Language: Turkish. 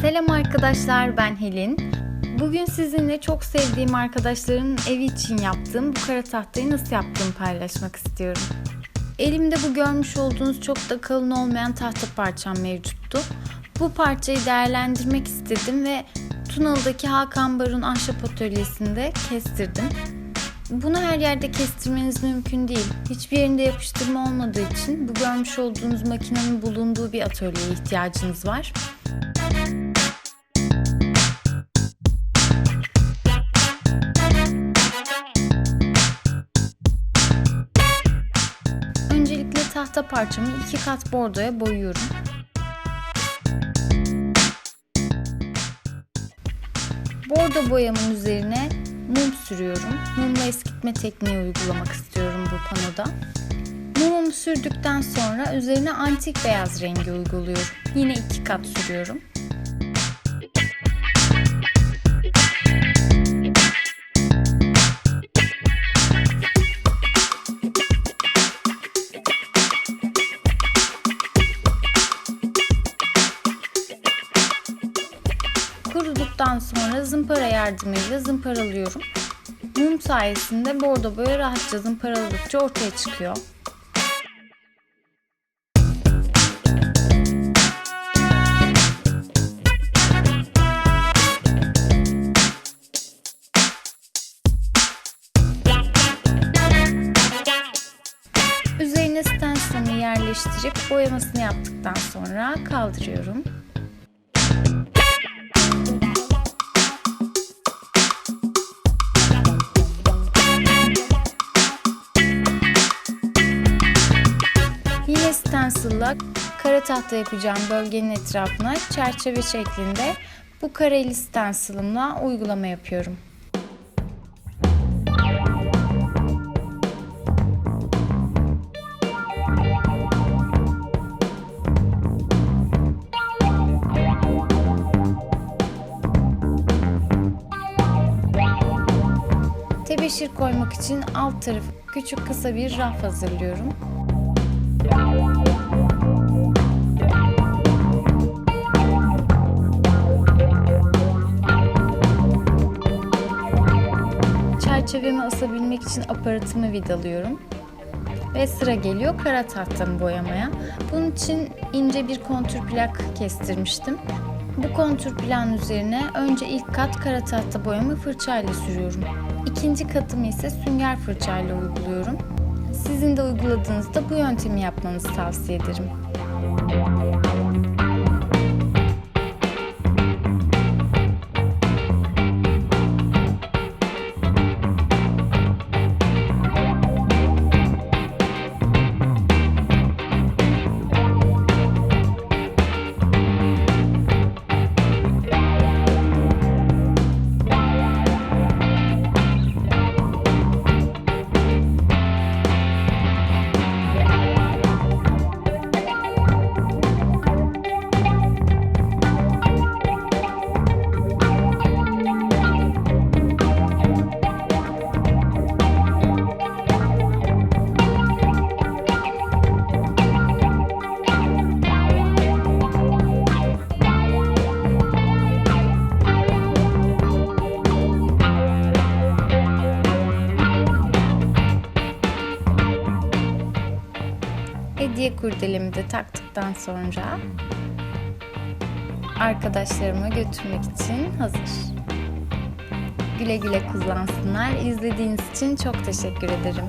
Selam arkadaşlar ben Helin. Bugün sizinle çok sevdiğim arkadaşlarımın evi için yaptığım bu kara tahtayı nasıl yaptığımı paylaşmak istiyorum. Elimde bu görmüş olduğunuz çok da kalın olmayan tahta parçam mevcuttu. Bu parçayı değerlendirmek istedim ve Tunalı'daki Hakan Barun Ahşap Atölyesi'nde kestirdim. Bunu her yerde kestirmeniz mümkün değil. Hiçbir yerinde yapıştırma olmadığı için bu görmüş olduğunuz makinenin bulunduğu bir atölyeye ihtiyacınız var. Tahta parçamı iki kat bordoya boyuyorum. Bordo boyamın üzerine mum sürüyorum. Mumla eskitme tekniği uygulamak istiyorum bu panoda. Mumumu sürdükten sonra üzerine antik beyaz rengi uyguluyorum. Yine iki kat sürüyorum. Kuruduktan sonra zımpara yardımıyla zımparalıyorum. Mum sayesinde bordo boya rahatça zımparaladıkça ortaya çıkıyor. Üzerine stencil'ımı yerleştirip boyamasını yaptıktan sonra kaldırıyorum. Stencil'la kara tahta yapacağım bölgenin etrafına çerçeve şeklinde bu kareli stencil'ımla uygulama yapıyorum. Tebeşir koymak için alt tarafı küçük kısa bir raf hazırlıyorum. Çerçevemi asabilmek için aparatımı vidalıyorum. Ve sıra geliyor kara tahtamı boyamaya. Bunun için ince bir kontür plak kestirmiştim. Bu kontür plan üzerine önce ilk kat kara tahta boyamı fırçayla sürüyorum. İkinci katımı ise sünger fırçayla uyguluyorum. Sizin de uyguladığınızda bu yöntemi yapmanızı tavsiye ederim. Hediye kurdelemi de taktıktan sonra arkadaşlarıma götürmek için hazır. Güle güle kullansınlar. İzlediğiniz için çok teşekkür ederim.